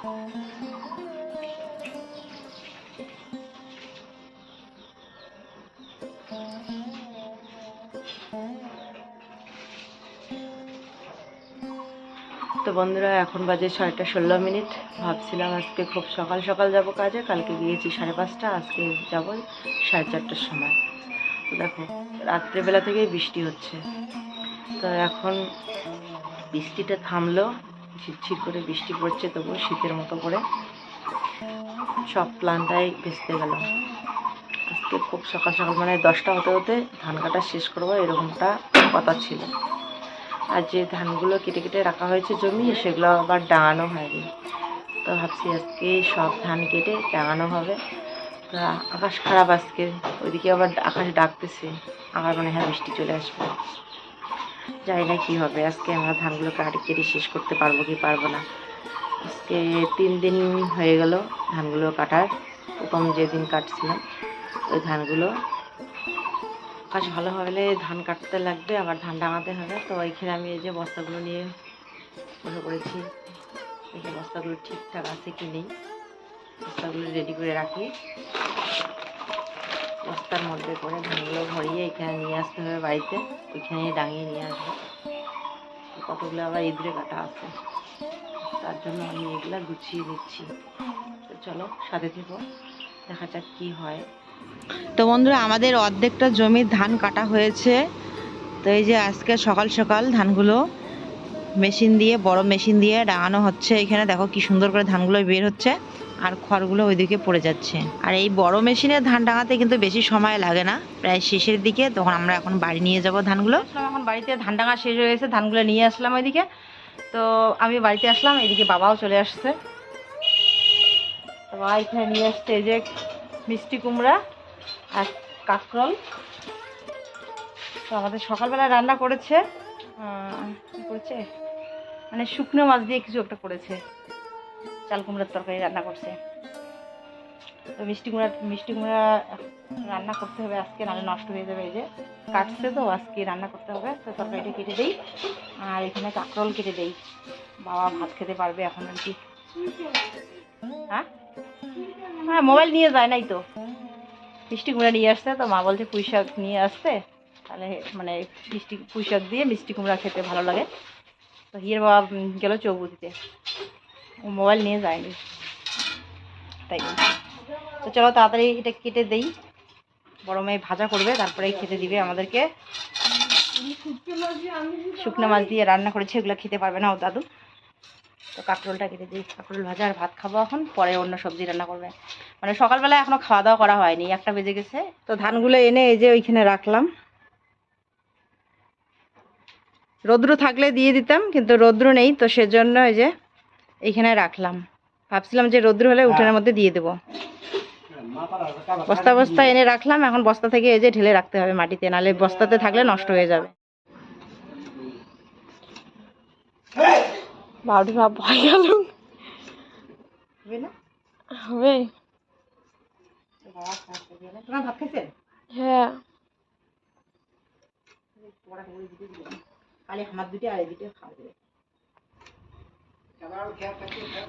তো বন্ধুরা, এখন বাজে ছয়টা ষোলো মিনিট। ভাবছিলাম আজকে খুব সকাল সকাল যাব কাজে, কালকে গিয়েছি সাড়ে পাঁচটা, আজকে যাব সাড়ে চারটার সময়। তো দেখো, রাত্রেবেলা থেকেই বৃষ্টি হচ্ছে। তো এখন বৃষ্টিটা থামলো ঝিরঝির করে বৃষ্টি পড়ছে তবু শীতের মতো করে। সব প্ল্যানটাই ভেস্তে গেল। আজকে খুব সকাল সকাল মানে দশটা হতে হতে ধান কাটা শেষ করব, এরকমটা কথা ছিল। আর যে ধানগুলো কেটে কেটে রাখা হয়েছে জমি, সেগুলো আবার ডাঙানো হয়নি। তো ভাবছি আজকে সব ধান কেটে ডাঙানো হবে। তো আকাশ খারাপ আজকে, ওইদিকে আবার আকাশ ডাকতেছে। আবার মনে হয় বৃষ্টি চলে আসবে। জানি না কী হবে। আজকে আমরা ধানগুলো কাটি কেটে শেষ করতে পারব কি পারব না। আজকে তিন দিন হয়ে গেল ধানগুলো কাটার। প্রথম যেদিন কাটছিলাম, ওই ধানগুলো আকাশ ভালো হলে ধান কাটতে লাগবে, আবার ধান ডাঙাতে হবে। তো ওইখানে আমি এই যে বস্তাগুলো নিয়ে বসে করেছি এই যে বস্তাগুলো ঠিকঠাক আছে কি নেই, বস্তাগুলো রেডি করে রাখি। বস্তার মধ্যে করে ধানগুলো ভরিয়ে এখানে নিয়ে আসতে হবে বাড়িতে ওইখানে ডাঙিয়ে নিয়ে আসব। কতগুলো আবার ইঁদুরে কাটা আছে। তার জন্য আমি এগুলো গুছিয়ে নিচ্ছি। তো চলো, সাথে থেকো, দেখা যাক কী হয়। তো বন্ধুরা, আমাদের অর্ধেকটা জমির ধান কাটা হয়েছে। তো এই যে আজকে সকাল সকাল ধানগুলো মেশিন দিয়ে, বড় মেশিন দিয়ে ডাঙানো হচ্ছে এখানে। দেখো কি সুন্দর করে ধানগুলো বের হচ্ছে আর খড়গুলো ওইদিকে পড়ে যাচ্ছে। আর এই বড় মেশিনে ধান ডাঙাতে কিন্তু বেশি সময় লাগে না। প্রায় শেষের দিকে তখন আমরা এখন বাড়ি নিয়ে যাব ধানগুলো। এখন বাড়িতে, ধান ডাঙা শেষ হয়ে গেছে, ধানগুলো নিয়ে আসলাম ওইদিকে। তো আমি বাড়িতে আসলাম, এদিকে বাবাও চলে আসছে। বাবা এখানে নিয়ে আসছে যে মিষ্টি কুমড়া আর কাঁকরোল। তো আমাদের সকালবেলা রান্না করেছে করেছে? মানে শুকনো মাছ দিয়ে কিছু একটা করেছে। চাল কুমড়ার তরকারি রান্না করছে। তো মিষ্টি কুমড়া মিষ্টি কুমড়া রান্না করতে হবে আজকে, নাহলে নষ্ট হয়ে যাবে এই যে। কাটছে তো, আজকে রান্না করতে হবে। তো তরকারিটা কেটে দেই। আর এখানে কাঁকরোল কেটে দেই। বাবা ভাত খেতে পারবে এখন আর কি। হ্যাঁ? হ্যাঁ মোবাইল নিয়ে যায় নাই তো। মিষ্টি কুমড়া নিয়ে আসতে তো মা বলছে পুঁই শাক নিয়ে আসতে। তাহলে মানে মিষ্টি, পুঁই শাক দিয়ে মিষ্টি কুমড়া খেতে ভালো লাগে। তো হিয়ের বাবা গেল চৌবুদিতে ও মোবাইল নিয়ে যায়নি। তাই। তো চলো তাড়াতাড়ি এটা কেটে দেই। বড় মেয়ে ভাজা করবে, তারপরে খেতে দিবে আমাদেরকে। শুকনো মাছ দিয়ে রান্না করেছে, এগুলো খেতে পারবে না ও দাদু। তো কাঁকরোলটা কেটে দিই। কাঁকরোল ভাজা আর ভাত খাব এখন, পরে অন্য সবজি রান্না করবে। মানে সকালবেলা এখনও খাওয়া দাওয়া করা হয়নি, একটা বেজে গেছে। তো ধানগুলো এনে এই যে ওইখানে রাখলাম। রৌদ্র থাকলে দিয়ে দিতাম কিন্তু রৌদ্র নেই তো সেজন্য এই যে এইখানে রাখলাম। ভাবছিলাম যে রৌদ্র হলে উঠোনের মধ্যে দিয়ে দেবো। বস্তা বস্তা এনে রাখলাম এখন বস্তা থেকে এই যে ঢেলে রাখতে হবে মাটিতে নাহলে বস্তাতে থাকলে নষ্ট হয়ে যাবে। ভয় গেল। হবে হ্যাঁ। আমার দুটো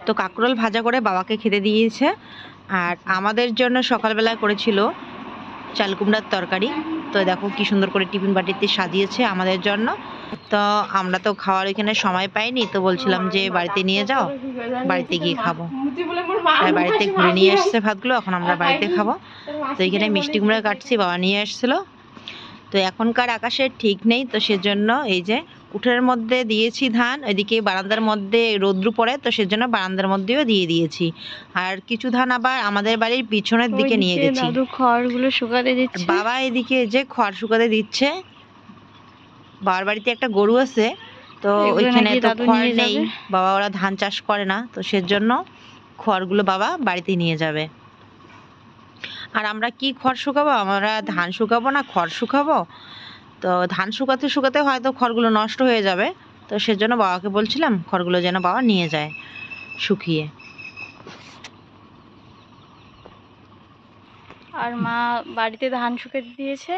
তো কাঁকরোল ভাজা করে বাবাকে খেতে দিয়েছে, আর আমাদের জন্য সকালবেলায় করেছিল চাল কুমড়ার তরকারি। তো দেখো কি সুন্দর করে টিফিন বাটিতে সাজিয়েছে আমাদের জন্য। তো আমরা তো খাওয়ার এখানে সময় পাইনি, তো বলছিলাম যে বাড়িতে নিয়ে যাও, বাড়িতে গিয়ে খাব। বাড়িতে ঘুরে নিয়ে এসছে ভাতগুলো, এখন আমরা বাড়িতে খাব। তো এখানে মিষ্টি কুমড়া কাটছি, বাবা নিয়ে এসেছিল। তো এখনকার আকাশের ঠিক নেই তো সেজন্য এই যে উঠোনের মধ্যে দিয়েছি ধান এদিকে বারান্দার মধ্যে রৌদ্র পড়ে তো সেজন্য বারান্দার মধ্যেও দিয়ে দিয়েছি। আর কিছু ধান আবার আমাদের বাড়ির পিছনের দিকে নিয়ে গেছি। খড়গুলো শুকাতে দিচ্ছে। বাবা এদিকে যে খড় শুকাতে দিচ্ছে বাবার বাড়িতে একটা গরু আছে তো ওইখানে তো খড় নেই বাবা ওরা ধান চাষ করে না তো সেজন্য খড়গুলো বাবা বাড়িতে নিয়ে যাবে। আর আমরা কি খড় শুকাবো? আমরা ধান শুকাবো না, খড় শুকাবো? তো ধান শুকাতে শুকাতে হয়তো খড়গুলো নষ্ট হয়ে যাবে। তো সেজন্য বাবাকে বলছিলাম, খড়গুলো যেন বাবা নিয়ে যায় শুকিয়ে। আর মা বাড়িতে ধান শুকাতে দিয়েছে,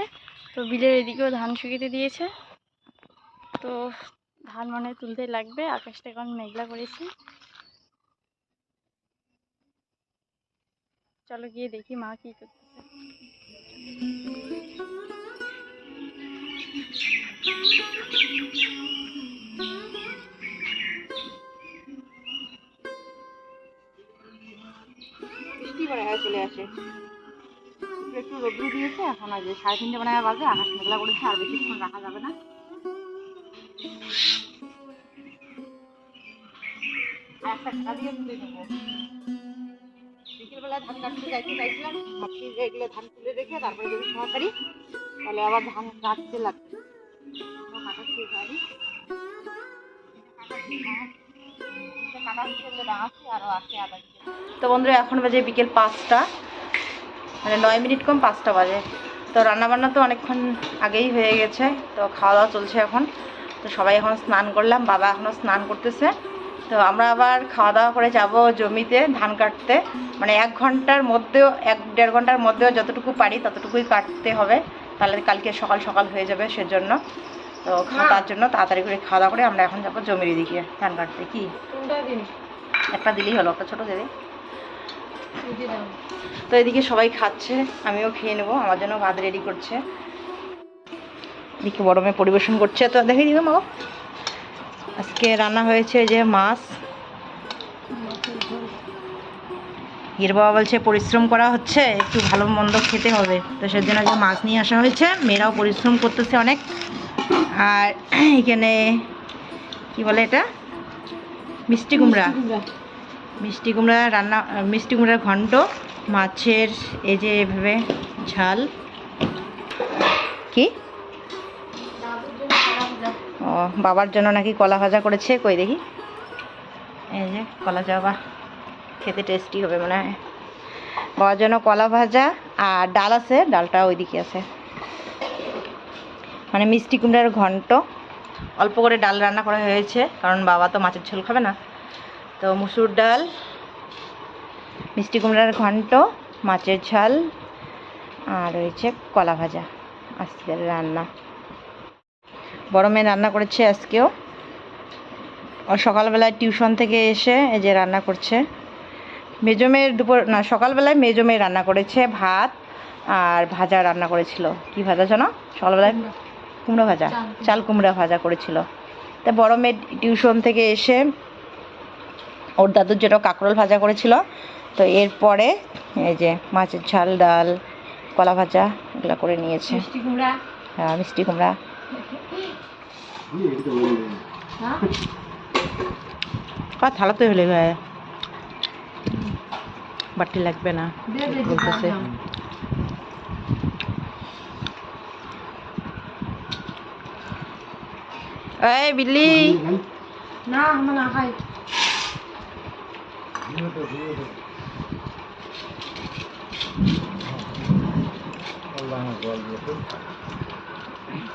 তো বিলের এদিকেও ধান শুকিয়ে দিয়েছে। তো ধান মনে তুলতে লাগবে, আকাশটা এখন মেঘলা করেছে। চলো গিয়ে দেখি মা কি করতেছে। হয়, চলে আসে। একটু দিয়েছে, এখন সাড়ে তিনটে বাজে, আকাশ করেছে, আর বেশিক্ষণ রাখা যাবে না। বিকেলবেলা ধান কাটতে যাইতে চাইছিলাম ভাবছি যে এগুলো ধান তুলে রেখে তারপরে যদি পারি তাহলে আবার ধান কাটতে লাগবে। তো বন্ধুরা, এখন বাজে বিকেল পাঁচটা মানে নয় মিনিট কম পাঁচটা বাজে। তো রান্নাবান্না তো অনেকক্ষণ আগেই হয়ে গেছে, তো খাওয়া দাওয়া চলছে এখন। তো সবাই এখন স্নান করলাম, বাবা এখনও স্নান করতেছে। তো আমরা আবার খাওয়া দাওয়া করে যাব জমিতে ধান কাটতে। মানে এক ঘণ্টার মধ্যেও এক দেড় ঘণ্টার মধ্যেও যতটুকু পারি ততটুকুই কাটতে হবে। তাহলে কালকে সকাল সকাল হয়ে যাবে সেজন্য। তো খা- তার জন্য তাড়াতাড়ি করে খাওয়া দাওয়া করে আমরা এখন যাব জমির দিকে ধান কাটতে। কি? একটা দিলেই হলো একটা ছোটো দিদি তো এদিকে সবাই খাচ্ছে আমিও খেয়ে নেব আমার জন্য ভাত রেডি করছে। এদিকে বড় মেয়ে পরিবেশন করছে। তো দেখে দিবে মা আজকে রান্না হয়েছে যে মাছ। এর বাবা বলছে পরিশ্রম করা হচ্ছে একটু ভালো মন্দ খেতে হবে। তো সেজন্য যে মাছ নিয়ে আসা হয়েছে। মেয়েরাও পরিশ্রম করতেছে অনেক। আর এখানে কি বলে এটা? মিষ্টি কুমড়া। মিষ্টি কুমড়া রান্না মিষ্টি কুমড়ার ঘন্ট মাছের এই যে এভাবে ঝাল। কি? ও, বাবার জন্য নাকি কলা ভাজা করেছে, কই দেখি। এই যে, কলা চাবা খেতে টেস্টি হবে মনে হয়। বাবার জন্য কলা ভাজা আর ডাল আছে, ডালটা ওইদিকে আছে। মানে মিষ্টি কুমড়ার ঘন্ট। অল্প করে ডাল রান্না করা হয়েছে, কারণ বাবা তো মাছের ঝোল খাবে না। তো মুসুর ডাল, মিষ্টি কুমড়ার ঘন্ট, মাছের ঝাল, আর রয়েছে কলা ভাজা। আজকের রান্না। বড় মেয়ে রান্না করেছে আজকেও। ও সকালবেলায় টিউশন থেকে এসে এই যে রান্না করছে। মেজো মেয়ের দুপুর না সকালবেলায় মেজো মেয়ে রান্না করেছে ভাত আর ভাজা রান্না করেছিল। কি ভাজা জানো? সকালবেলায় কুমড়ো। ভাজা চাল কুমড়া। ভাজা করেছিল। তা বড় মেয়ে টিউশন থেকে এসে ওর দাদুর যেটা কাঁকরোল ভাজা করেছিল। তো এরপরে এই যে মাছের ঝাল ডাল কলা ভাজা এগুলো করে নিয়েছে। মিষ্টি কুমড়া। হ্যাঁ মিষ্টি কুমড়া। কা থালা তো হলে গায়ে। বাটি লাগবে না বলতেছে। এই বিল্লি। না আমরা না খাই।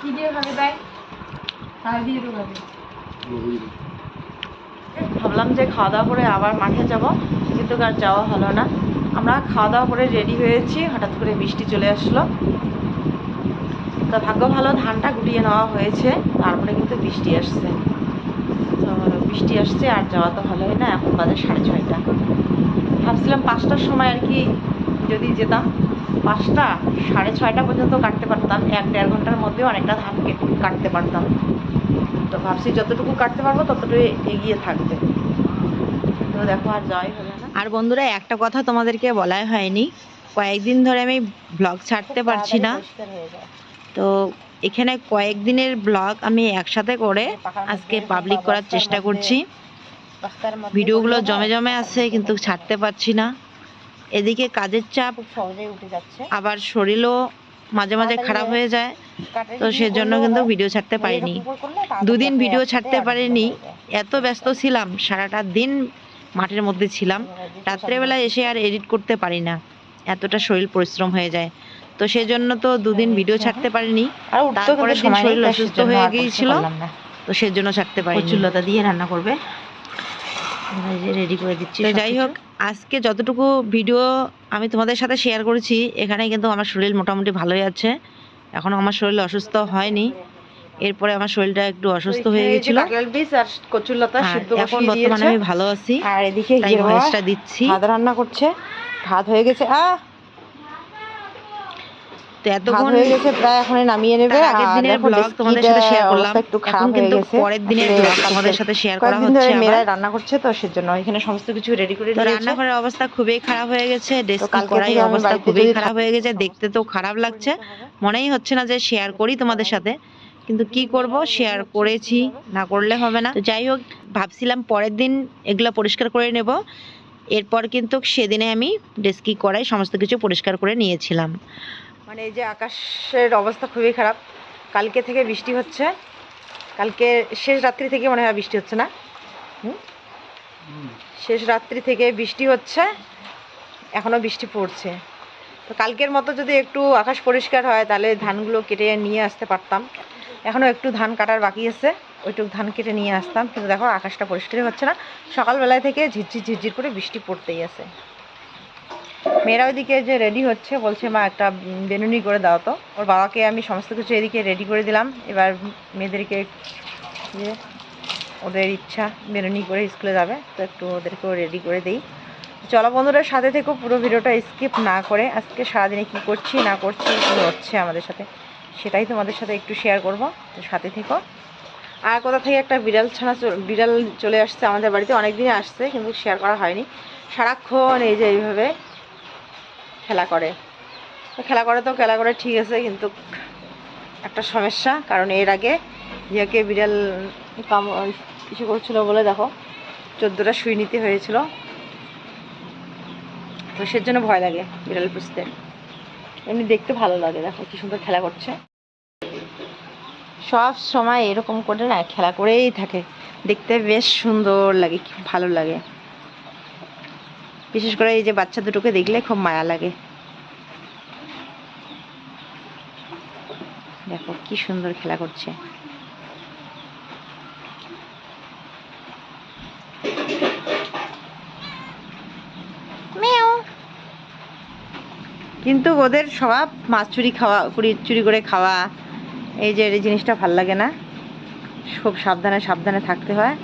কি দিয়ে খাবে খাবে ভাবলাম যে খাওয়া দাওয়া করে আবার মাঠে যাব, কিন্তু আর যাওয়া হলো না। আমরা খাওয়া দাওয়া করে রেডি হয়েছি, হঠাৎ করে বৃষ্টি চলে আসলো। তো ভাগ্য ভালো, ধানটা গুটিয়ে নেওয়া হয়েছে, তারপরে কিন্তু বৃষ্টি আসছে। তো বৃষ্টি আসছে, আর যাওয়া তো ভালোই না, এখন বাজে সাড়ে ছয়টা। ভাবছিলাম পাঁচটার সময় আর কি যদি যেতাম। পাঁচটা, সাড়ে ছয়টা পর্যন্ত কাটতে পারতাম, এক দেড় ঘণ্টার মধ্যে অনেকটা ধান কাটতে পারতাম। তো ভাবছি যতটুকু কাটতে পারব ততটুকু এগিয়ে থাকবে। তো দেখো আর যাওয়াই হলো না। আর বন্ধুরা একটা কথা তোমাদেরকে বলাই হয়নি। কয়েকদিন ধরে আমি ব্লগ ছাড়তে পারছি না। তো এখানে কয়েকদিনের ব্লগ আমি একসাথে করে আজকে পাবলিক করার চেষ্টা করছি। ভিডিওগুলো জমে জমে আছে কিন্তু ছাড়তে পারছি না। এদিকে কাজের চাপ সহজেই উঠে যাচ্ছে। আবার শরীরও মাঝে মাঝে খারাপ হয়ে যায়। তো সেজন্য কিন্তু ভিডিও ছাড়তে পারিনি। দুদিন ভিডিও ছাড়তে পারিনি। এত ব্যস্ত ছিলাম সারাটা দিন মাঠের মধ্যে ছিলাম। রাত্রেবেলায় এসে আর এডিট করতে পারি না। এতটা শরীর পরিশ্রম হয়ে যায়। তো সেজন্য তো দুদিন ভিডিও ছাড়তে পারিনি। দিন শরীর অসুস্থ হয়ে গিয়েছিল। তো সেজন্য ছাড়তে পারি কচুলতা দিয়ে রান্না করবে। রেডি করে দিচ্ছি তো যাই হোক আজকে যতটুকু ভিডিও আমি তোমাদের সাথে শেয়ার করেছি এখানে কিন্তু আমার শরীর মোটামুটি ভালোই আছে। এখনও আমার শরীর অসুস্থ হয়নি। এরপরে আমার শরীরটা একটু অসুস্থ হয়ে গেছিল। এখন বর্তমানে আমি ভালো আছি। আর এদিকে দিচ্ছি। ভাত রান্না করছে ভাত হয়ে গেছে। আ তো ভাত এতক্ষণ হয়ে গেছে প্রায় এখন নামিয়ে নেবে। আগের দিনের ব্লগ তোমাদের সাথে শেয়ার করলাম। একটু খারাপ হয়ে গেছে। পরের দিনের ব্লগ তোমাদের সাথে শেয়ার করা হচ্ছে মেয়েরা রান্না করছে তো সেজন্য এখানে সমস্ত কিছু রেডি করে রান্নাঘরের অবস্থা খুবই খারাপ হয়ে গেছে ডেস্কি কালকে করাই অবস্থা খুবই খারাপ হয়ে গেছে দেখতে তো খারাপ লাগছে। মনেই হচ্ছে না যে শেয়ার করি তোমাদের সাথে। কিন্তু কি করব শেয়ার করেছি না করলে হবে না। তো যাই হোক ভাবছিলাম পরের দিন এগুলো পরিষ্কার করে নেব। এরপর কিন্তু সেদিনে আমি ডেস্কি করাই সমস্ত কিছু পরিষ্কার করে নিয়েছিলাম। মানে এই যে আকাশের অবস্থা খুবই খারাপ। কালকে থেকে বৃষ্টি হচ্ছে। কালকে শেষ রাত্রি থেকে মনে হয় বৃষ্টি হচ্ছে না। হুম? শেষ রাত্রি থেকে বৃষ্টি হচ্ছে। এখনও বৃষ্টি পড়ছে। তো কালকের মতো যদি একটু আকাশ পরিষ্কার হয় তাহলে ধানগুলো কেটে নিয়ে আসতে পারতাম। এখনও একটু ধান কাটার বাকি আছে। ওইটুকু ধান কেটে নিয়ে আসতাম। কিন্তু দেখো আকাশটা পরিষ্কারই হচ্ছে না। সকালবেলায় থেকে ঝিরঝির ঝিরঝির করে বৃষ্টি পড়তেই আছে। মেয়েরা ওইদিকে যে রেডি হচ্ছে, বলছে, মা, একটা বেনুনি করে দাও তো। ওর বাবাকে আমি সমস্ত কিছু এদিকে রেডি করে দিলাম। এবার মেয়েদেরকে যে ওদের ইচ্ছা, বেনুনি করে স্কুলে যাবে, তো একটু ওদেরকেও রেডি করে দিই। চলো বন্ধুরা, সাথে থেকেও পুরো ভিডিওটা স্কিপ না করে। আজকে সারাদিনে কি করছি, না করছি, কী হচ্ছে আমাদের সাথে, সেটাই তোমাদের সাথে একটু শেয়ার করব। তো সাথে থেকো। আর কোথা থেকে একটা বিড়াল ছানা বিড়াল চলে আসছে আমাদের বাড়িতে অনেক দিনে আসছে, কিন্তু শেয়ার করা হয়নি। সারাক্ষণ এই যে এইভাবে খেলা করে। খেলা করে তো খেলা করে ঠিক আছে, কিন্তু একটা সমস্যা, কারণ এর আগে ইয়াকে বিড়াল কাম কিছু করছিল বলে দেখো, চোদ্দোটা সুই নিতে হয়েছিল। তো সেজন্য ভয় লাগে বিড়াল পুষতে। এমনি দেখতে ভালো লাগে, দেখো কি সুন্দর খেলা করছে। সব সময় এরকম করে না, খেলা করেই থাকে। দেখতে বেশ সুন্দর লাগে ভালো লাগে। বিশেষ করে এই যে বাচ্চা দুটোকে দেখলে খুব মায়া লাগে। দেখো কি সুন্দর খেলা করছে। কিন্তু ওদের স্বভাব মাছ চুরি খাওয়া কুড়ি চুরি করে খাওয়া এই যে এই জিনিসটা ভালো লাগে না। খুব সাবধানে সাবধানে থাকতে হয়।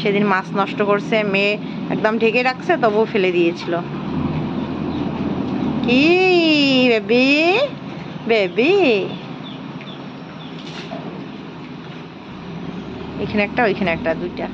সেদিন মাছ নষ্ট করছে মেয়ে একদম ঢেকে রাখছে তবুও ফেলে দিয়েছিল। কি বেবি? বেবি? এখানে একটা ওইখানে একটা দুইটা।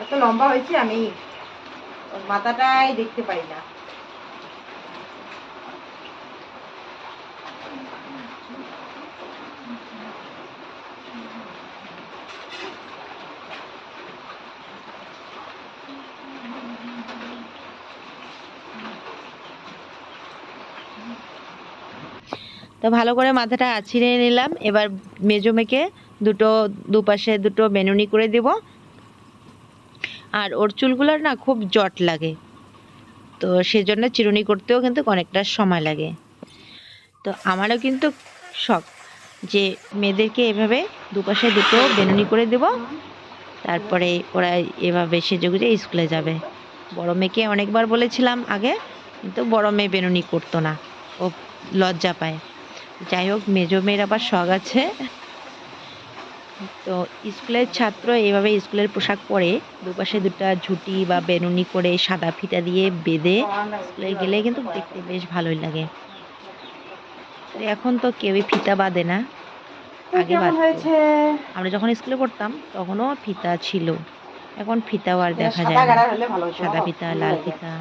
এত লম্বা হয়েছে আমি মাথাটাই দেখতে পাই না। তো ভালো করে মাথাটা আছিড়ে নিলাম। এবার মেজো মেকে দুটো, দুপাশে দুটো বেনুনি করে দেব। আর ওর চুলগুলোর না খুব জট লাগে। তো সেজন্য চিরুনি করতেও কিন্তু অনেকটা সময় লাগে। তো আমারও কিন্তু শখ যে মেয়েদেরকে এভাবে দুপাশে দুটো বেনুনি করে দেব। তারপরে ওরা এভাবে সেজে গুজে স্কুলে যাবে। বড় মেয়েকে অনেকবার বলেছিলাম আগে, কিন্তু বড় মেয়ে বেনুনি করতো না। ও লজ্জা পায়। যাই হোক মেজো মেয়ের আবার শখ আছে। তো স্কুলের ছাত্র এইভাবে স্কুলের পোশাক পরে দুপাশে দুটা ঝুটি বা বেনুনি করে সাদা ফিতা দিয়ে বেঁধে স্কুলে গেলে কিন্তু দেখতে বেশ ভালোই লাগে। এখন তো কেউই ফিতা বাঁধে না। আগে হয়েছে? আমরা যখন স্কুলে পড়তাম তখনও ফিতা ছিল। এখন ফিতাও আর দেখা যায় না। সাদা ফিতা লাল ফিতা।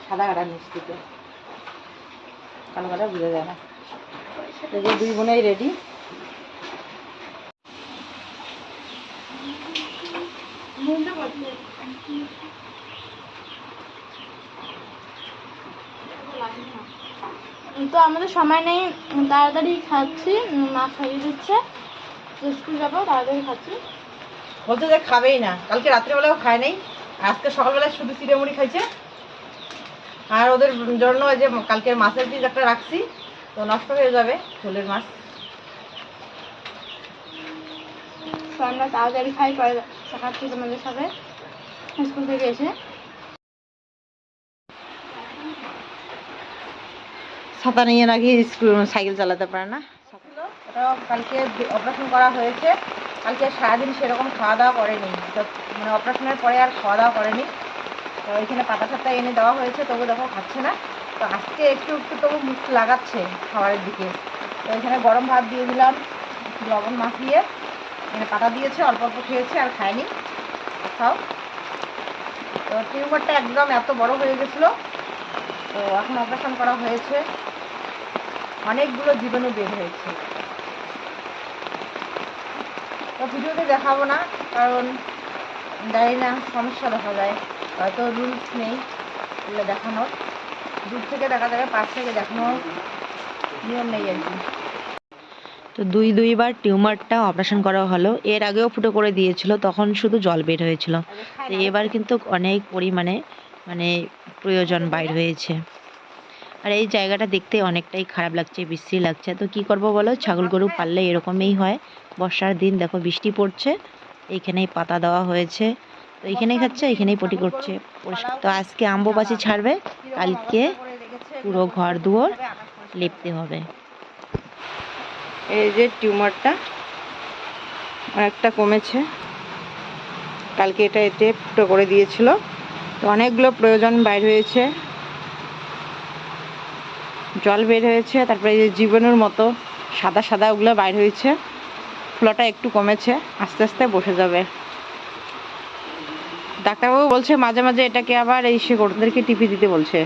সাদা গাড়া দিকে কালো গাড়া বোঝা যায় না। দুই বোনেই রেডি তো আমাদের সময় নেই তাড়াতাড়ি খাচ্ছি মা খাইয়ে দিচ্ছে। স্কুল যাব, তাড়াতাড়ি খাচ্ছি। বলছে যে খাবেই না, কালকে রাত্রেবেলাও খায় নাই, আজকে সকালবেলায় শুধু চিড়ে মুড়ি খাইছে। আর ওদের জন্য যে কালকের মাছের পিস একটা রাখছি। তো নষ্ট হয়ে যাবে ঝোলের মাছ। আমরা তাড়াতাড়ি খাই দেখাচ্ছি তোমাদের সাথে। স্কুল থেকে এসে। ছাতা নিয়ে নাকি স্কুল সাইকেল চালাতে পারে না। কালকে অপারেশন করা হয়েছে। কালকে সারাদিন সেরকম খাওয়া দাওয়া করেনি। তো মানে অপারেশনের পরে আর খাওয়া দাওয়া করেনি। তো এখানে পাতা টাতা এনে দেওয়া হয়েছে তবু দেখো খাচ্ছে না। তো আজকে একটু একটু তবু মুখ লাগাচ্ছে খাবারের দিকে। তো এখানে গরম ভাত দিয়ে দিলাম, লবণ মাখিয়ে। এখানে পাতা দিয়েছে, অল্প অল্প খেয়েছে আর খায়নি। খাও। তো টিউমারটা একদম এত বড় হয়ে গেছিল। তো এখন অপারেশন করা হয়েছে। অনেকগুলো জীবাণু বের হয়েছে। তো ভিডিওতে দেখাবো না, কারণ জানি না, সমস্যা দেখা যায়। হয়তো রুলস নেই, এগুলো দেখানোর। দূর থেকে দেখা যাবে, পাশ থেকে দেখানোর নিয়ম নেই আর কি। তো দুই দুইবার টিউমারটা অপারেশন করা হলো। এর আগেও ফুটো করে দিয়েছিল, তখন শুধু জল বের হয়েছিল। তো এবার কিন্তু অনেক পরিমাণে মানে প্রয়োজন বাইর হয়েছে। আর এই জায়গাটা দেখতে অনেকটাই খারাপ লাগছে, বিশ্রী লাগছে। তো কি করব বলো, ছাগল গরু পাললে এরকমই হয়। বর্ষার দিন দেখো বৃষ্টি পড়ছে, এইখানেই পাতা দেওয়া হয়েছে। তো এখানেই খাচ্ছে, এখানেই পটি করছে। তো আজকে আম্ববাসি ছাড়বে, কালকে পুরো ঘর দুয়ার লেপতে হবে। এই যে টিউমারটা, অনেকটা কমেছে। কালকে এটা এতে ফুটো করে দিয়েছিল। তো অনেকগুলো প্রয়োজন বাইর হয়েছে। জল বের হয়েছে, তারপরে এই যে জীবনের মতো সাদা সাদা ওগুলো বাইর হয়েছে। ফ্লোটা একটু কমেছে, আস্তে আস্তে বসে যাবে। ডাক্তারবাবু বলছে মাঝে মাঝে এটাকে আবার এই সে গরুদেরকে টিপি দিতে বলছে।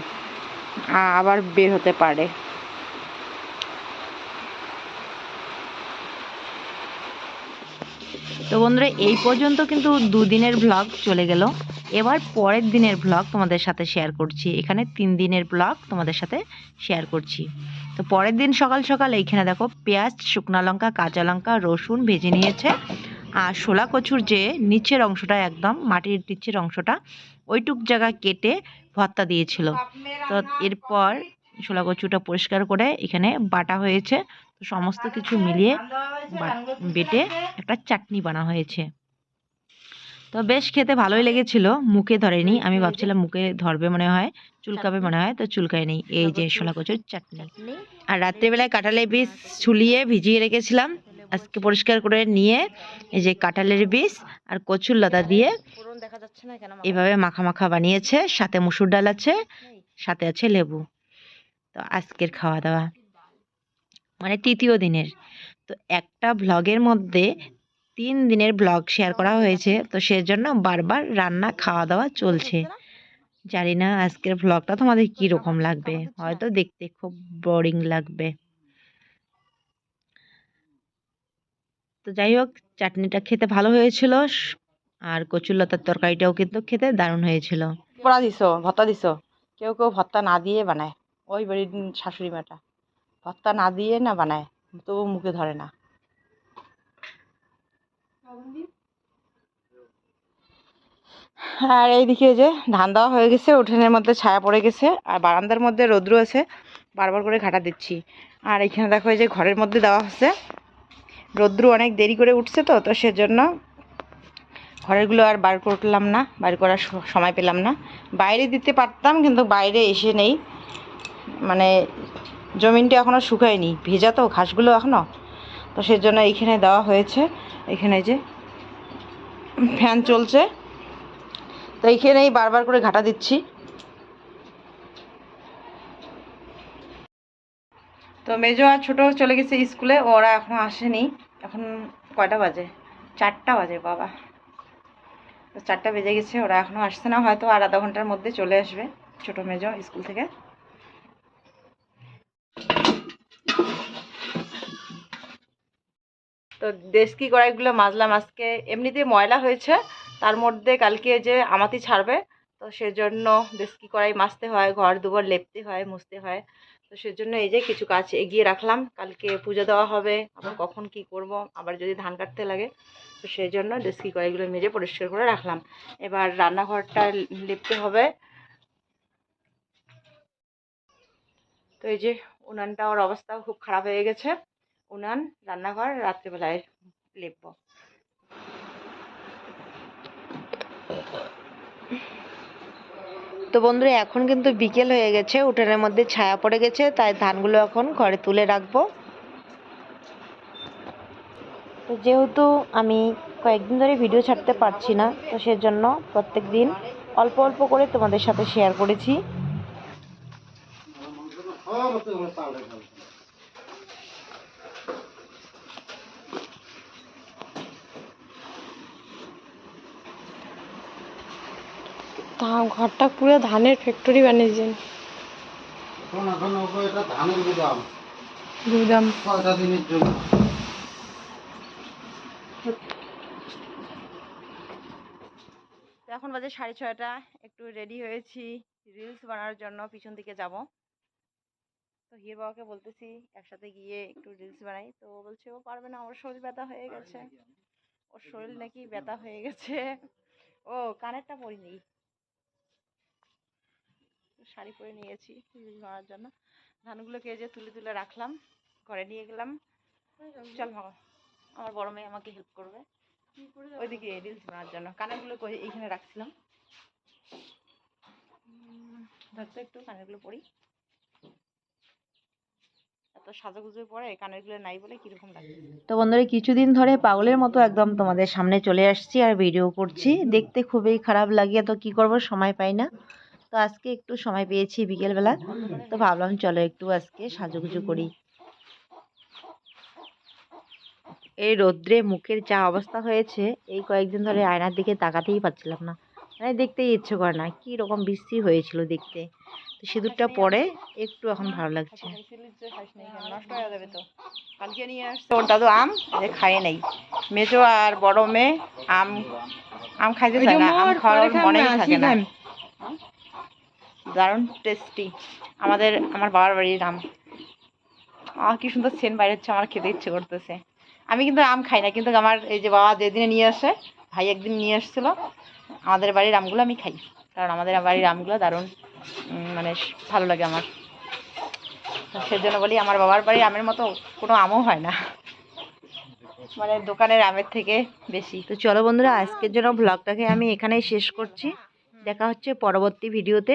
আবার বের হতে পারে। তো বন্ধুরা, এই পর্যন্ত কিন্তু দুদিনের ব্লগ চলে গেল। এবার পরের দিনের ব্লগ তোমাদের সাথে শেয়ার করছি। এখানে তিন দিনের ব্লগ তোমাদের সাথে শেয়ার করছি। তো পরের দিন সকাল সকাল এইখানে দেখো পেঁয়াজ, শুকনো লঙ্কা, কাঁচা লঙ্কা, রসুন ভেজে নিয়েছে। আর শোলা কচুর যে নিচের অংশটা, একদম মাটির নিচের অংশটা, ওইটুক জায়গা কেটে ভর্তা দিয়েছিল। তো এরপর শোলা কচুটা পরিষ্কার করে এখানে বাটা হয়েছে। তো সমস্ত কিছু মিলিয়ে বেটে একটা চাটনি বানা হয়েছে। তো বেশ খেতে ভালোই লেগেছিল, মুখে ধরেনি। আমি ভাবছিলাম মুখে ধরবে মনে হয়, চুলকাবে মনে হয়, তো চুলকায় নেই এই যে শোলা কচুর চাটনি। আর রাত্রেবেলায় কাঁঠালের বীজ ছুলিয়ে ভিজিয়ে রেখেছিলাম। আজকে পরিষ্কার করে নিয়ে এই যে কাঁঠালের বীজ আর কচুর লতা দিয়ে এভাবে মাখা মাখা বানিয়েছে, সাথে মুসুর ডাল আছে, সাথে আছে লেবু। তো আজকের খাওয়া দাওয়া মানে তৃতীয় দিনের। তো একটা ভ্লগের মধ্যে তিন দিনের ব্লগ শেয়ার করা হয়েছে, তো সেজন্য বারবার রান্না খাওয়া দাওয়া চলছে। জানি না আজকের ভ্লগটা তোমাদের কী রকম লাগবে। হয়তো দেখতে খুব বোরিং লাগবে। তো যাই হোক, চাটনিটা খেতে ভালো হয়েছিল। আর কচুরলতার তরকারিটাও কিন্তু খেতে দারুণ হয়েছিল। পড়া দিছ ভত্তা দিছ? কেউ কেউ ভত্তা না দিয়ে বানায়। ওই বাড়ির শাশুড়ি মাটা। ভত্তা না দিয়ে না বানায় তবু মুখে ধরে না। আর এইদিকে যে ধান দেওয়া হয়ে গেছে, উঠোনের মধ্যে ছায়া পড়ে গেছে, আর বারান্দার মধ্যে রৌদ্র আছে, বারবার করে ঘাটা দিচ্ছি। আর এখানে দেখো এই যে ঘরের মধ্যে দেওয়া হচ্ছে। রৌদ্র অনেক দেরি করে উঠছে তো তো সেজন্য ঘরেরগুলো আর বার করলাম না, বার করার সময় পেলাম না। বাইরে দিতে পারতাম কিন্তু বাইরে এসে নেই। মানে জমিনটা এখনও শুকায়নি, ভেজা তো ঘাসগুলো এখনও তো সেজন্য এইখানে দেওয়া হয়েছে এখানে যে ফ্যান চলছে। তো এইখানেই বারবার করে ঘাটা দিচ্ছি। তো মেজো আর ছোটো চলে গেছে স্কুলে, ওরা এখনও আসেনি। এখন কয়টা বাজে? চারটা বাজে, বাবা। তো চারটা বেজে গেছে, ওরা এখনও আসছে না, হয়তো আর আধা ঘণ্টার মধ্যে চলে আসবে ছোটো মেজো স্কুল থেকে। তো দেশকি কড়াইগুলো মাজলাম আজকে এমনিতে ময়লা হয়েছে, তার মধ্যে কালকে যে আমাতি ছাড়বে, তো সেজন্য দেশকি কড়াই মাজতে হয়, ঘর দুবার লেপতে হয়, মুছতে হয়। তো সেজন্য এই যে কিছু কাজ এগিয়ে রাখলাম। কালকে পুজো দেওয়া হবে, আবার কখন কি করব, আবার যদি ধান কাটতে লাগে, তো সেই জন্য ডেস্কি কড়াইগুলো মেজে পরিষ্কার করে রাখলাম। এবার রান্নাঘরটা লিপতে হবে। তো এই যে উনানটা, ওর অবস্থাও খুব খারাপ হয়ে গেছে। উনান, রান্নাঘর, রাত্রিবেলায় লিপবো। তো বন্ধুরা, এখন কিন্তু বিকেল হয়ে গেছে, উঠানের মধ্যে ছায়া পড়ে গেছে, তাই ধানগুলো এখন ঘরে তুলে রাখব। তো যেহেতু আমি কয়েকদিন ধরে ভিডিও ছাড়তে পারছি না, তো সেজন্য প্রত্যেক দিন অল্প অল্প করে তোমাদের সাথে শেয়ার করেছি। ধান ঘরটা পুরো ধানের ফ্যাক্টরি বানিয়েছেন। এখন ওগো এটা ধানের গুদাম। গুদাম। কয়টা দিনের জন্য। তো এখন বাজে সাড়ে ছয়টা একটু রেডি হয়েছি রিলস বানানোর জন্য পিছন দিকে যাব। তো হির বাবাকে বলতেছি একসাথে গিয়ে একটু রিলস বানাই। তো ও বলছে ও পারবে না ওর শরীর ব্যথা হয়ে গেছে। ওর শরীর নাকি ব্যথা হয়ে গেছে। ও কানেরটা পরিনি। শাড়ি পরে নিয়েছি রিলস বানানোর জন্য। ধানগুলোকে যে তুলে তুলে রাখলাম, ঘরে নিয়ে গেলাম। চল বাবা আমার বড় মেয়ে আমাকে হেল্প করবে। ওইদিকে রিলস বানানোর জন্য। কানেরগুলো এইখানে রাখছিলাম। ধরতো একটু কানেরগুলো পরি তো বন্ধুরা, কিছুদিন ধরে পাগলের মতো একদম তোমাদের সামনে চলে আসছি আর ভিডিও করছি। দেখতে খুবই খারাপ লাগে, তো কি করব? সময় পাই না। তো আজকে একটু সময় পেয়েছি বিকেলবেলা। তো ভাবলাম চলো একটু আজকে সাজুগুজু করি। এই রোদ্রে মুখের যা অবস্থা হয়েছে এই কয়েকদিন ধরে আয়নার দিকে তাকাতেই পাচ্ছিলাম না। মানে দেখতেই ইচ্ছে করে না কি রকম বৃষ্টি হয়েছিল দেখতে। তো সিঁদুরটা পরে একটু এখন ভালো লাগছে। কালকে নিয়ে আসছে ওর দাদু আম খায় নাই। মেজো আর বড় মেয়ে আম আম খাইতে চায় না আম খাওয়ার মনেই থাকে না দারুণ টেস্টি আমাদের, আমার বাবার বাড়ির আম। আহ, কি সুন্দর সেন বাইরে হচ্ছে, আমার খেতে ইচ্ছে করতেছে। আমি কিন্তু আম খাই না, কিন্তু আমার এই যে বাবা যেদিনে নিয়ে আসে, ভাই একদিন নিয়ে এসেছিল আমাদের বাড়ির আমগুলো আমি খাই। কারণ আমাদের বাড়ির আমগুলো দারুণ মানে ভালো লাগে আমার। সেজন্য বলি, আমার বাবার বাড়ির আমের মতো কোনো আমও হয় না। মানে দোকানের আমের থেকে বেশি। তো চলো বন্ধুরা, আজকের জন্য ব্লগটাকে আমি এখানেই শেষ করছি। দেখা হচ্ছে পরবর্তী ভিডিওতে